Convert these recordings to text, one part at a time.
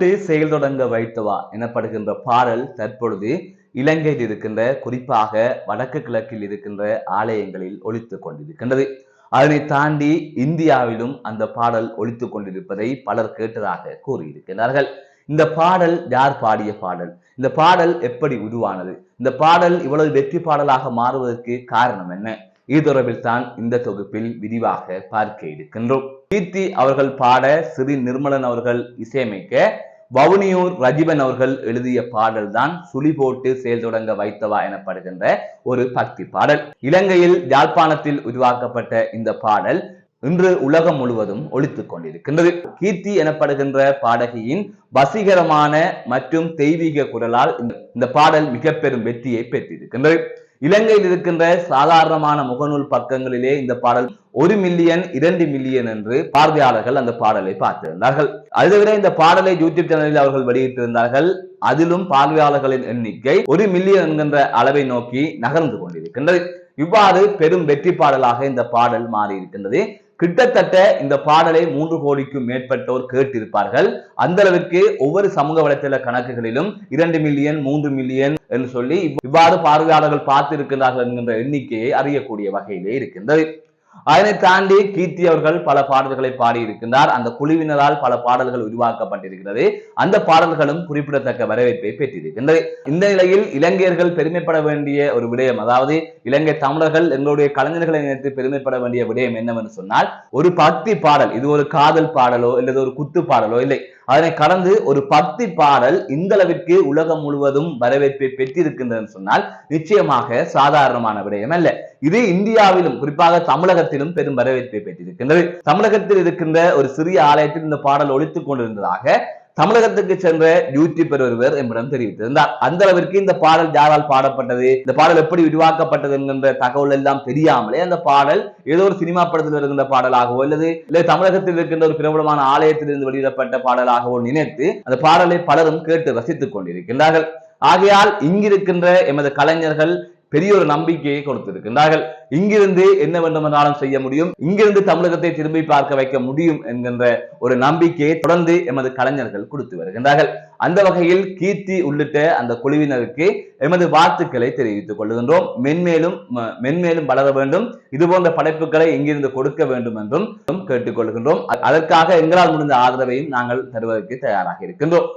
போட்டு செயல் தொடங்க வைத்தவா எனப்படுகின்ற பாடல் தற்பொழுது இலங்கையில் இருக்கின்ற குறிப்பாக வடக்கு கிழக்கில் இருக்கின்ற ஆலயங்களில் ஒழித்து கொண்டிருக்கின்றது. அதனை தாண்டி இந்தியாவிலும் அந்த பாடல் ஒழித்து கொண்டிருப்பதை பலர் கேட்டதாக கூறியிருக்கிறார்கள். இந்த பாடல் யார் பாடிய பாடல்? இந்த பாடல் எப்படி உருவானது? இந்த பாடல் இவ்வளவு வெற்றி பாடலாக மாறுவதற்கு காரணம் என்ன? இது தொடர்பில் தான் இந்த தொகுப்பில் விரிவாக பார்க்க இருக்கின்றோம். கீர்த்தி அவர்கள் பாட சிறி நிர்மலன் அவர்கள் இசையமைக்க வவுனியூர் ரஜிபன் அவர்கள் எழுதிய பாடல் தான் சுழி போட்டு செயல் தொடங்க வைத்தவா எனப்படுகின்ற ஒரு பக்தி பாடல். இலங்கையில் யாழ்ப்பாணத்தில் உருவாக்கப்பட்ட இந்த பாடல் இன்று உலகம் முழுவதும் ஒழித்துக் கொண்டிருக்கின்றது. கீர்த்தி எனப்படுகின்ற பாடகியின் வசீகரமான மற்றும் தெய்வீக குரலால் இந்த- பாடல் மிக பெரும் வெற்றியை பெற்றிருக்கின்றது. இலங்கையில் இருக்கின்ற சாதாரணமான முகநூல் பக்கங்களிலே இந்த பாடல் ஒரு மில்லியன் இரண்டு மில்லியன் என்று பார்வையாளர்கள் அந்த பாடலை பார்த்திருந்தார்கள். அது தவிர இந்த பாடலை யூடியூப் சேனலில் அவர்கள் வெளியிட்டிருந்தார்கள். அதிலும் பார்வையாளர்களின் எண்ணிக்கை ஒரு மில்லியன் என்கின்ற அளவை நோக்கி நகர்ந்து கொண்டிருக்கின்றது. இவ்வாறு பெரும் வெற்றி பாடலாக இந்த பாடல் மாறி இருக்கின்றது கிட்டத்தட்ட இந்த பாடலை மூன்று கோடிக்கும் மேற்பட்டோர் கேட்டிருப்பார்கள். அந்த அளவிற்கு ஒவ்வொரு சமூக வலைத்தள கணக்குகளிலும் இரண்டு மில்லியன் மூன்று மில்லியன் என்று சொல்லி இவ்வாறு பார்வையாளர்கள் பார்த்திருக்கிறார்கள் என்கின்ற எண்ணிக்கையை அறியக்கூடிய வகையிலே இருக்கின்றது. அதனை தாண்டி கீர்த்தி அவர்கள் பல பாடல்களை பாடியிருக்கின்றார். அந்த குழுவினரால் பல பாடல்கள் உருவாக்கப்பட்டிருக்கிறது. அந்த பாடல்களும் குறிப்பிடத்தக்க வரவேற்பை பெற்றிருக்கின்றது. இந்த நிலையில் இலங்கையர்கள் பெருமைப்பட வேண்டிய ஒரு விடயம் அதாவது இலங்கை தமிழர்கள் எங்களுடைய கலைஞர்களை நினைத்து பெருமைப்பட வேண்டிய விடயம் என்னவென்று சொன்னால் ஒரு பக்தி பாடல் இது ஒரு காதல் பாடலோ அல்லது ஒரு குத்து பாடலோ இல்லை. அதனை கடந்து ஒரு பக்தி பாடல் இந்த அளவிற்கு உலகம் முழுவதும் வரவேற்பை பெற்றிருக்கின்றதுன்னு சொன்னால் நிச்சயமாக சாதாரணமான விடயம் அல்ல. இது இந்தியாவிலும் குறிப்பாக தமிழகத்திலும் பெரும் வரவேற்பை பெற்றிருக்கின்றது. தமிழகத்தில் இருக்கின்ற ஒரு சிறிய ஆலயத்தில் இந்த பாடல் ஒழித்துக் கொண்டிருந்ததாக தமிழகத்துக்கு சென்ற யூடியூபர் ஒருவர் என்னிடம் தெரிவித்திருந்தார். அந்த அளவிற்கு இந்த பாடல் யாரால் பாடப்பட்டது? இந்த பாடல் எப்படி விரிவாக்கப்பட்டது என்கின்ற தகவல் எல்லாம் தெரியாமலே அந்த பாடல் ஏதோ ஒரு சினிமா படத்தில் வருகின்ற பாடலாகவோ அல்லது இல்லை தமிழகத்தில் இருக்கின்ற ஒரு பிரபலமான ஆலயத்திலிருந்து வெளியிடப்பட்ட பாடலாகவோ நினைத்து அந்த பாடலை பலரும் கேட்டு ரசித்துக் கொண்டிருக்கின்றார்கள். ஆகையால் இங்கிருக்கின்ற எமது கலைஞர்கள் பெரிய ஒரு நம்பிக்கையை கொடுத்திருக்கின்றார்கள் இங்கிருந்து என்ன வேண்டுமென்றாலும் செய்ய முடியும். இங்கிருந்து தமிழகத்தை திரும்பி பார்க்க வைக்க முடியும் என்கின்ற ஒரு நம்பிக்கையை தொடர்ந்து எமது கலைஞர்கள் கொடுத்து வருகின்றார்கள். அந்த வகையில் கீர்த்தி உள்ளிட்ட அந்த குழுவினருக்கு எமது வாழ்த்துக்களை தெரிவித்துக் கொள்கின்றோம். மென்மேலும் மென்மேலும் வளர வேண்டும். இது போன்ற படைப்புகளை இங்கிருந்து கொடுக்க வேண்டும் என்றும் கேட்டுக்கொள்கின்றோம் அதற்காக எங்களால் முடிந்த ஆதரவையும் நாங்கள் தருவதற்கு தயாராக இருக்கின்றோம்.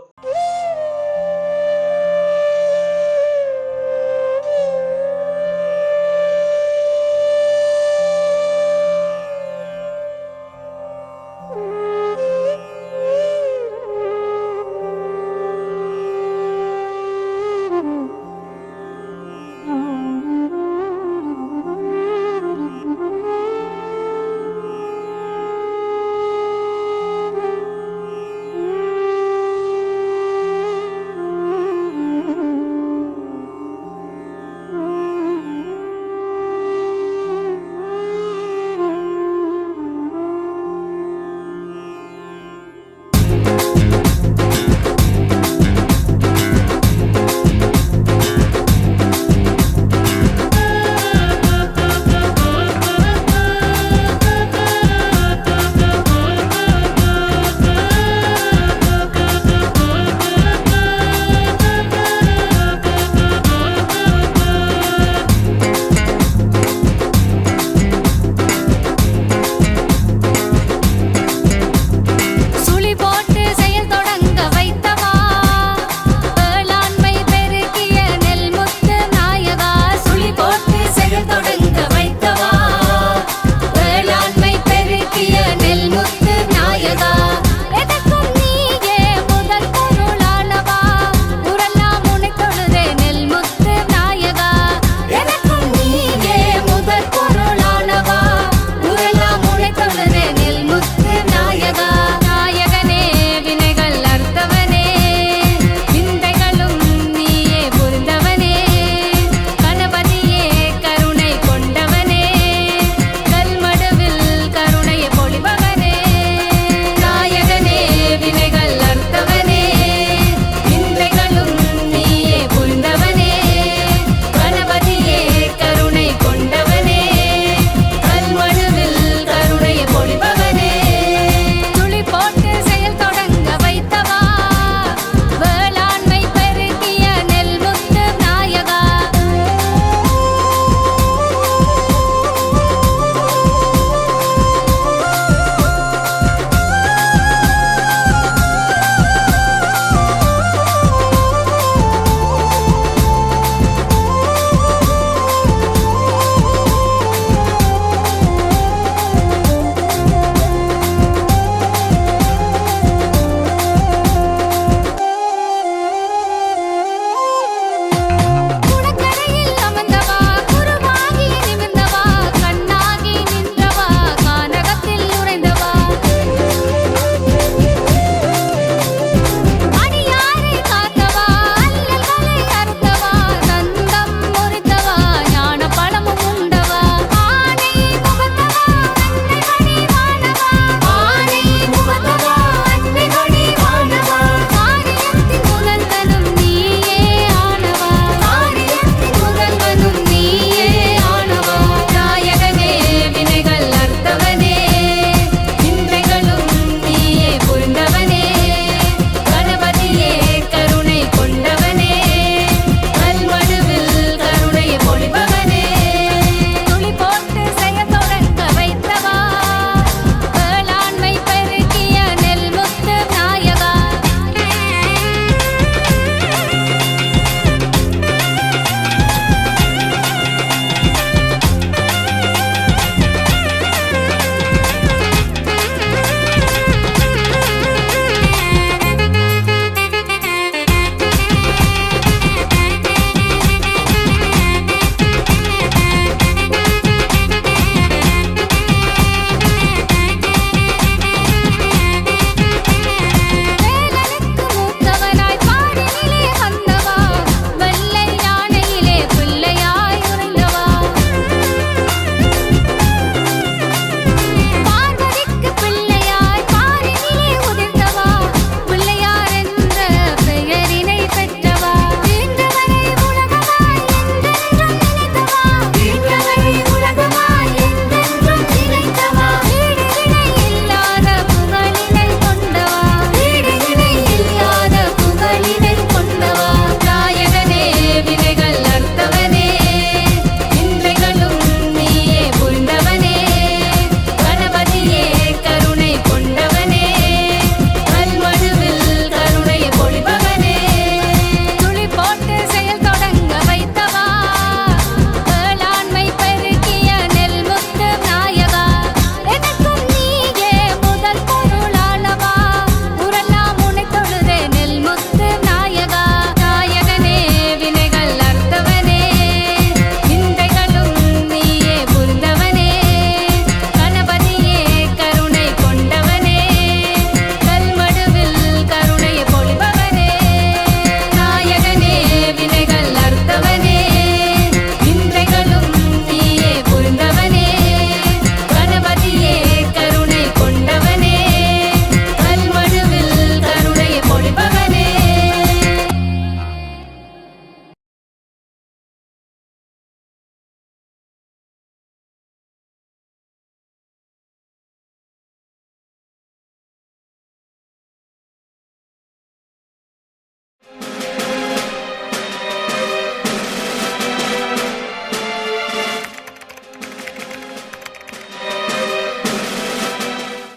Bye.